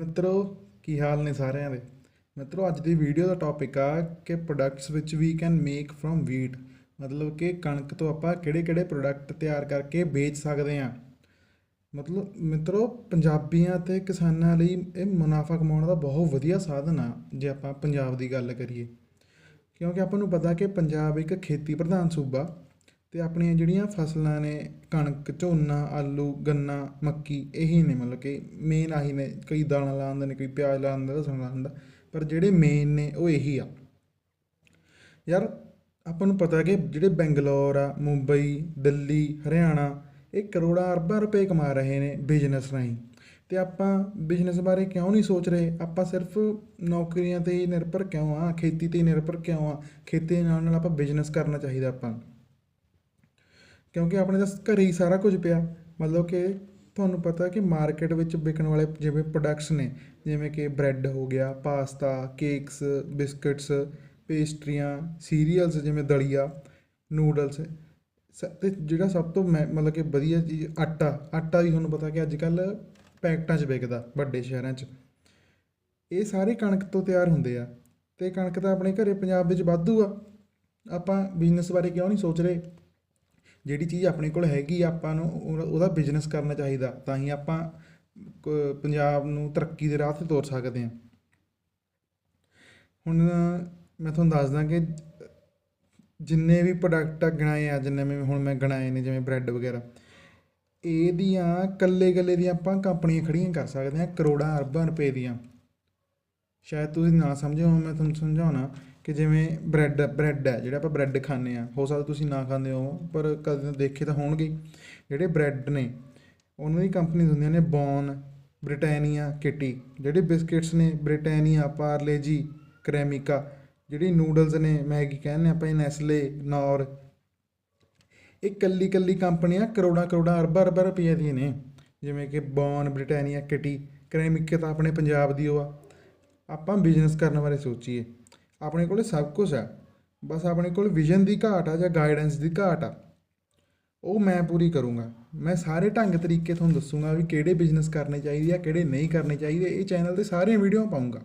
ਮਿੱਤਰੋ, ਕੀ ਹਾਲ ਨੇ ਸਾਰਿਆਂ ਦੇ? ਮਿੱਤਰੋ, ਅੱਜ ਦੀ ਵੀਡੀਓ ਦਾ ਟੌਪਿਕ ਆ ਕਿ ਪ੍ਰੋਡਕਟਸ ਵਿੱਚ we can make from wheat ਮਤਲਬ ਕਿ ਕਣਕ ਤੋਂ ਆਪਾਂ ਕਿਹੜੇ-ਕਿਹੜੇ ਪ੍ਰੋਡਕਟ ਤਿਆਰ ਕਰਕੇ ਵੇਚ ਸਕਦੇ ਹਾਂ। ਮਤਲਬ, ਮਿੱਤਰੋ, ਪੰਜਾਬੀਆਂ ਤੇ ਕਿਸਾਨਾਂ ਲਈ ਇਹ ਮੁਨਾਫਾ ਕਮਾਉਣ ਦਾ ਬਹੁਤ ਵਧੀਆ ਸਾਧਨ ਆ, ਜੇ ਆਪਾਂ ਪੰਜਾਬ ਦੀ ਗੱਲ ਕਰੀਏ। ਕਿਉਂਕਿ ਆਪਾਂ ਨੂੰ ਪਤਾ ਕਿ ਪੰਜਾਬ ਇੱਕ ਖੇਤੀ ਪ੍ਰਧਾਨ ਸੂਬਾ ਅਤੇ ਆਪਣੀਆਂ ਜਿਹੜੀਆਂ ਫਸਲਾਂ ਨੇ, ਕਣਕ, ਝੋਨਾ, ਆਲੂ, ਗੰਨਾ, ਮੱਕੀ, ਇਹੀ ਨੇ ਮਤਲਬ ਕਿ ਮੇਨ ਆਹੀ ਨੇ। ਕਈ ਦਾਲਾਂ ਲਾ ਦਿੰਦੇ ਨੇ, ਕੋਈ ਪਿਆਜ਼ ਲਾ ਦਿੰਦਾ ਲਸਣ ਲਾ ਦਿੰਦਾ ਪਰ ਜਿਹੜੇ ਮੇਨ ਨੇ ਉਹ ਇਹੀ ਆ। ਯਾਰ, ਆਪਾਂ ਨੂੰ ਪਤਾ ਕਿ ਜਿਹੜੇ ਬੈਂਗਲੌਰ ਆ, ਮੁੰਬਈ, ਦਿੱਲੀ, ਹਰਿਆਣਾ, ਇਹ ਕਰੋੜਾਂ ਅਰਬਾਂ ਰੁਪਏ ਕਮਾ ਰਹੇ ਨੇ ਬਿਜ਼ਨਸ ਰਾਹੀਂ। ਤੇ ਆਪਾਂ ਬਿਜ਼ਨਸ ਬਾਰੇ ਕਿਉਂ ਨਹੀਂ ਸੋਚ ਰਹੇ? ਆਪਾਂ ਸਿਰਫ ਨੌਕਰੀਆਂ ਤੇ ਹੀ ਨਿਰਭਰ ਕਿਉਂ ਆ? ਖੇਤੀ ਤੇ ਹੀ ਨਿਰਭਰ ਕਿਉਂ ਆ? ਖੇਤੀ ਦੇ ਨਾਲ ਨਾਲ ਆਪਾਂ ਬਿਜ਼ਨਸ ਕਰਨਾ ਚਾਹੀਦਾ ਆਪਾਂ ਕਿਉਂਕਿ ਆਪਣੇ ਤਾਂ ਘਰੇ ਹੀ ਸਾਰਾ ਕੁਝ ਪਿਆ। ਮਤਲਬ ਕਿ ਤੁਹਾਨੂੰ ਪਤਾ ਕਿ ਮਾਰਕੀਟ ਵਿੱਚ ਵਿਕਣ ਵਾਲੇ ਜਿਵੇਂ ਪ੍ਰੋਡਕਟਸ ਨੇ, ਜਿਵੇਂ ਕਿ ਬ੍ਰੈਡ ਹੋ ਗਿਆ ਪਾਸਤਾ ਕੇਕਸ ਬਿਸਕਟਸ ਪੇਸਟਰੀਆਂ ਸੀਰੀਅਲਸ ਜਿਵੇਂ ਦਲੀਆ ਨੂਡਲਸ ਸ- ਤੇ ਜਿਹੜਾ ਸਭ ਤੋਂ ਮੈਂ, ਮਤਲਬ ਕਿ ਵਧੀਆ ਚੀਜ਼ ਆਟਾ ਆਟਾ ਵੀ ਤੁਹਾਨੂੰ ਪਤਾ ਕਿ ਅੱਜ ਕੱਲ ਪੈਕਟਾਂ 'ਚ ਵਿਕਦਾ, ਵੱਡੇ ਸ਼ਹਿਰਾਂ 'ਚ। ਇਹ ਸਾਰੇ ਕਣਕ ਤੋਂ ਤਿਆਰ ਹੁੰਦੇ ਆ। ਤੇ ਕਣਕ ਤਾਂ ਆਪਣੇ ਘਰੇ ਪੰਜਾਬ ਵਿੱਚ ਵਾਧੂ ਆ। ਆਪਾਂ ਬਿਜ਼ਨਸ ਬਾਰੇ ਕਿਉਂ ਨਹੀਂ ਸੋਚ ਰਹੇ? ਜਿਹੜੀ ਚੀਜ਼ ਆਪਣੇ ਕੋਲ ਹੈਗੀ ਆਪਾਂ ਨੂੰ ਉਹ- ਉਹਦਾ ਬਿਜ਼ਨਸ ਕਰਨਾ ਚਾਹੀਦਾ, ਤਾਂ ਹੀ ਆਪਾਂ ਪੰਜਾਬ ਨੂੰ ਤਰੱਕੀ ਦੇ ਰਾਹ ਤੇ ਤੋਰ ਸਕਦੇ ਹਾਂ। ਹੁਣ ਮੈਂ ਤੁਹਾਨੂੰ ਦੱਸਦਾ ਕਿ ਜਿੰਨੇ ਵੀ ਪ੍ਰੋਡਕਟ ਗਿਣਾਏ ਆ, ਜਿੰਨੇ ਵੀ ਹੁਣ ਮੈਂ ਗਿਣਾਏ ਨੇ, ਜਿਵੇਂ ਬ੍ਰੈਡ ਵਗੈਰਾ, ਇਹਦੀਆਂ ਕੱਲੇ ਕੱਲੇ ਦੀਆਂ ਆਪਾਂ ਕੰਪਨੀਆਂ ਖੜੀਆਂ ਕਰ ਸਕਦੇ ਹਾਂ, ਕਰੋੜਾਂ ਅਰਬਾਂ ਰੁਪਏ ਦੀਆਂ। ਸ਼ਾਇਦ ਤੁਸੀਂ ਨਾ ਸਮਝੋ ਮੈਂ ਤੁਹਾਨੂੰ ਸਮਝਾਉਣਾ ਕਿ ਜਿਵੇਂ ਬ੍ਰੈਡ ਬ੍ਰੈਡ ਹੈ, ਜਿਹੜਾ ਆਪਾਂ ਬ੍ਰੈਡ ਖਾਂਦੇ ਆ ਹੋ ਸਕਦਾ ਤੁਸੀਂ ਨਾ ਖਾਂਦੇ ਹੋ, ਪਰ ਕਦੇ ਦੇਖੇ ਤਾਂ ਹੋਣਗੇ ਜਿਹੜੇ ਬ੍ਰੈਡ ਨੇ, ਉਹਨਾਂ ਦੀ ਕੰਪਨੀਆਂ ਹੁੰਦੀਆਂ ਨੇ ਬੌਨ, ਬ੍ਰਿਟਾਨੀਆ, ਕਿਟੀ। ਜਿਹੜੇ ਬਿਸਕਿਟਸ ਨੇ, ਬ੍ਰਿਟਾਨੀਆ ਪਾਰਲੇਜੀ ਕ੍ਰੈਮਿਕਾ। ਜਿਹੜੀ ਨੂਡਲਸ ਨੇ ਮੈਗੀ ਕਹਿੰਦੇ ਆਪਾਂ ਇਹ ਨੈਸਲੇ, ਨੌਰ। ਇਹ ਕੱਲੀ ਕੱਲੀ ਕੰਪਨੀਆਂ ਕਰੋੜਾਂ ਕਰੋੜਾਂ, ਅਰਬਾਂ ਅਰਬਾਂ ਰੁਪਈਆ ਦੀਆਂ ਨੇ। ਜਿਵੇਂ ਕਿ ਬੌਨ, ਬ੍ਰਿਟਾਨੀਆ, ਕਿਟੀ। ਕ੍ਰੈਮਿਕਾ ਤਾਂ ਆਪਣੇ ਪੰਜਾਬ ਦੀ ਉਹ ਆ। ਆਪਾਂ ਬਿਜ਼ਨਸ ਕਰਨ ਬਾਰੇ ਸੋਚੀਏ। ਆਪਣੇ ਕੋਲ ਸਭ ਕੁਝ ਆ। ਬਸ ਆਪਣੇ ਕੋਲ ਵਿਜ਼ਨ ਦੀ ਘਾਟ ਆ ਜਾਂ ਗਾਈਡੈਂਸ ਦੀ ਘਾਟ ਆ। ਉਹ ਮੈਂ ਪੂਰੀ ਕਰੂੰਗਾ। ਮੈਂ ਸਾਰੇ ਢੰਗ ਤਰੀਕੇ ਤੁਹਾਨੂੰ ਦੱਸੂਗਾ ਵੀ ਕਿਹੜੇ ਬਿਜ਼ਨਸ ਕਰਨੇ ਚਾਹੀਦੇ ਆ, ਕਿਹੜੇ ਨਹੀਂ ਕਰਨੇ ਚਾਹੀਦੇ। ਇਹ ਚੈਨਲ ਤੇ ਸਾਰੀਆਂ ਵੀਡੀਓ ਪਾਉਂਗਾ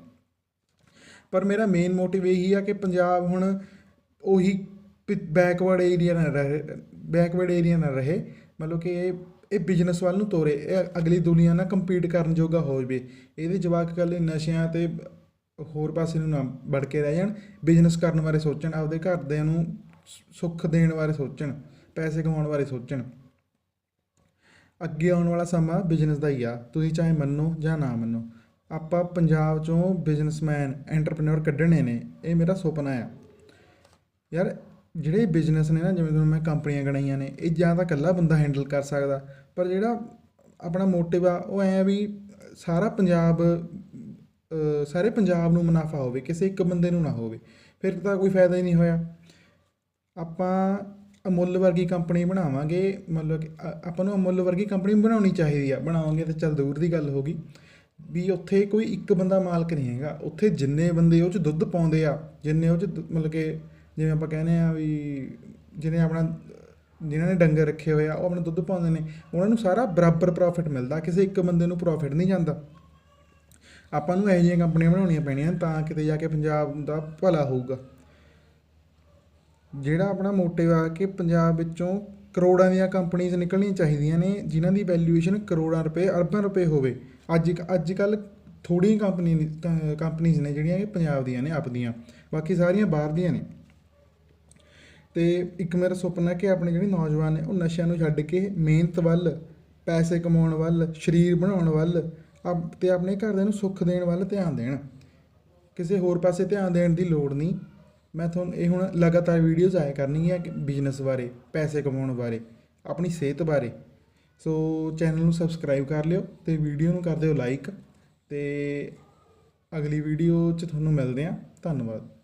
ਪਰ ਮੇਰਾ ਮੇਨ ਮੋਟਿਵ ਇਹੀ ਆ ਕਿ ਪੰਜਾਬ ਹੁਣ ਉਹੀ ਬੈਕਵਰਡ ਏਰੀਆ ਨਾ ਰਹੇ ਬੈਕਵਰਡ ਏਰੀਆ ਨਾ ਰਹੇ। ਮਤਲਬ ਕਿ ਇਹ ਇਹ ਬਿਜ਼ਨਸ ਵੱਲ ਨੂੰ ਤੋਰੇ। ਇਹ ਅਗਲੀ ਦੁਨੀਆ ਨਾਲ ਕੰਪੀਟ ਕਰਨ ਜੋਗਾ ਹੋ ਜਵੇ। ਇਹਦੇ ਜਵਾਕ ਕੱਲੇ ਨਸ਼ਿਆਂ ਤੇ ਹੋਰ ਪਾਸੇ ਨੂੰ ਨਾ ਵੜ ਕੇ ਰਹਿ ਜਾਣ ਬਿਜ਼ਨਸ ਕਰਨ ਬਾਰੇ ਸੋਚਣ, ਆਪਦੇ ਘਰਦਿਆਂ ਨੂੰ ਸੁੱਖ ਦੇਣ ਬਾਰੇ ਸੋਚਣ, ਪੈਸੇ ਕਮਾਉਣ ਬਾਰੇ ਸੋਚਣ। ਅੱਗੇ ਆਉਣ ਵਾਲਾ ਸਮਾਂ ਬਿਜ਼ਨਸ ਦਾ ਹੀ ਆ, ਤੁਸੀਂ ਚਾਹੇ ਮੰਨੋ ਜਾਂ ਨਾ ਮੰਨੋ। ਆਪਾਂ ਪੰਜਾਬ ਚੋਂ ਬਿਜ਼ਨਸਮੈਨ ਐਂਟਰਪ੍ਰੈਨਿਓਰ ਕੱਢਣੇ ਨੇ, ਇਹ ਮੇਰਾ ਸੁਪਨਾ ਆ। ਯਾਰ, ਜਿਹੜੇ ਬਿਜ਼ਨਸ ਨੇ ਨਾ, ਜਿਵੇਂ ਤੁਹਾਨੂੰ ਮੈਂ ਕੰਪਨੀਆਂ ਗਣਾਈਆਂ ਨੇ, ਇਹ ਜਾਂ ਤਾਂ ਇਕੱਲਾ ਬੰਦਾ ਹੈਂਡਲ ਕਰ ਸਕਦਾ, ਪਰ ਜਿਹੜਾ ਆਪਣਾ ਮੋਟਿਵ ਆ, ਉਹ ਐ ਵੀ ਸਾਰਾ ਪੰਜਾਬ ਸਾਰੇ ਪੰਜਾਬ ਨੂੰ ਮੁਨਾਫਾ ਹੋਵੇ, ਕਿਸੇ ਇੱਕ ਬੰਦੇ ਨੂੰ ਨਾ ਹੋਵੇ, ਫਿਰ ਤਾਂ ਕੋਈ ਫਾਇਦਾ ਹੀ ਨਹੀਂ ਹੋਇਆ। ਆਪਾਂ ਅਮੁੱਲ ਵਰਗੀ ਕੰਪਨੀ ਬਣਾਵਾਂਗੇ, ਮਤਲਬ ਕਿ ਆਪਾਂ ਨੂੰ ਅਮੁੱਲ ਵਰਗੀ ਕੰਪਨੀ ਬਣਾਉਣੀ ਚਾਹੀਦੀ ਆ, ਬਣਾਵਾਂਗੇ ਤਾਂ ਚੱਲ ਦੂਰ ਦੀ ਗੱਲ ਹੋਗੀ ਵੀ ਉੱਥੇ ਕੋਈ ਇੱਕ ਬੰਦਾ ਮਾਲਕ ਨਹੀਂ ਹੈਗਾ, ਉੱਥੇ ਜਿੰਨੇ ਬੰਦੇ ਉਹ ਚ ਦੁੱਧ ਪਾਉਂਦੇ ਆ, ਜਿੰਨੇ ਉਹ ਚ ਦੁ- ਮਤਲਬ ਕਿ ਜਿਵੇਂ ਆਪਾਂ ਕਹਿੰਦੇ ਆ ਵੀ ਜਿਹਨੇ ਆਪਣਾ, ਜਿਨ੍ਹਾਂ ਨੇ ਡੰਗਰ ਰੱਖੇ ਹੋਏ ਆ, ਉਹ ਆਪਣਾ ਦੁੱਧ ਪਾਉਂਦੇ ਨੇ, ਉਹਨਾਂ ਨੂੰ ਸਾਰਾ ਬਰਾਬਰ ਪ੍ਰੋਫਿਟ ਮਿਲਦਾ, ਕਿਸੇ ਇੱਕ ਬੰਦੇ ਨੂੰ ਪ੍ਰੋਫਿਟ ਨਹੀਂ ਜਾਂਦਾ। ਆਪਾਂ ਨੂੰ ਇਹੋ ਜਿਹੀਆਂ ਕੰਪਨੀਆਂ ਬਣਾਉਣੀਆਂ ਪੈਣੀਆਂ ਤਾਂ ਕਿਤੇ ਜਾ ਕੇ ਪੰਜਾਬ ਦਾ ਭਲਾ ਹੋਊਗਾ। ਜਿਹੜਾ ਆਪਣਾ ਮੋਟਿਵ ਆ ਕਿ ਪੰਜਾਬ ਵਿੱਚੋਂ ਕਰੋੜਾਂ ਦੀਆਂ ਕੰਪਨੀਆਂ ਨਿਕਲਣੀਆਂ ਚਾਹੀਦੀਆਂ ਨੇ, ਜਿਨ੍ਹਾਂ ਦੀ ਵੈਲਿਊਏਸ਼ਨ ਕਰੋੜਾਂ ਰੁਪਏ, ਅਰਬਾਂ ਰੁਪਏ ਹੋਵੇ। ਅੱਜ ਅੱਜ ਕੱਲ ਥੋੜ੍ਹੀਆਂ ਕੰਪਨੀ ਕੰਪਨੀਆਂ ਨੇ ਜਿਹੜੀਆਂ ਕਿ ਪੰਜਾਬ ਦੀਆਂ ਨੇ, ਆਪਦੀਆਂ। ਬਾਕੀ ਸਾਰੀਆਂ ਬਾਹਰ ਦੀਆਂ ਨੇ। ਤੇ ਇੱਕ ਮੇਰਾ ਸੁਪਨਾ ਕਿ ਆਪਣੇ ਜਿਹੜੇ ਨੌਜਵਾਨ ਨੇ, ਉਹ ਨਸ਼ਿਆਂ ਨੂੰ ਛੱਡ ਕੇ ਮਿਹਨਤ ਵੱਲ, ਪੈਸੇ ਕਮਾਉਣ ਵੱਲ, ਸਰੀਰ ਬਣਾਉਣ ਵੱਲ ਆਪ- ਤੇ ਆਪਣੇ ਘਰਦਿਆਂ ਨੂੰ ਸੁੱਖ ਦੇਣ ਵੱਲ ਧਿਆਨ ਦੇਣ। ਕਿਸੇ ਹੋਰ ਪਾਸੇ ਧਿਆਨ ਦੇਣ ਦੀ ਲੋੜ ਨਹੀਂ। ਮੈਂ ਤੁਹਾਨੂੰ ਇਹ ਹੁਣ ਲਗਾਤਾਰ ਵੀਡੀਓਜ਼ ਆਇਆ ਕਰਨਗੀਆਂ ਕਿ ਬਿਜ਼ਨਸ ਬਾਰੇ, ਪੈਸੇ ਕਮਾਉਣ ਬਾਰੇ, ਆਪਣੀ ਸਿਹਤ ਬਾਰੇ। ਸੋ ਚੈਨਲ ਨੂੰ ਸਬਸਕ੍ਰਾਈਬ ਕਰ ਲਿਓ ਤੇ ਵੀਡੀਓ ਨੂੰ ਕਰ ਦਿਓ ਲਾਈਕ ਤੇ ਅਗਲੀ ਵੀਡੀਓ 'ਚ ਤੁਹਾਨੂੰ ਮਿਲਦੇ ਹਾਂ। ਧੰਨਵਾਦ।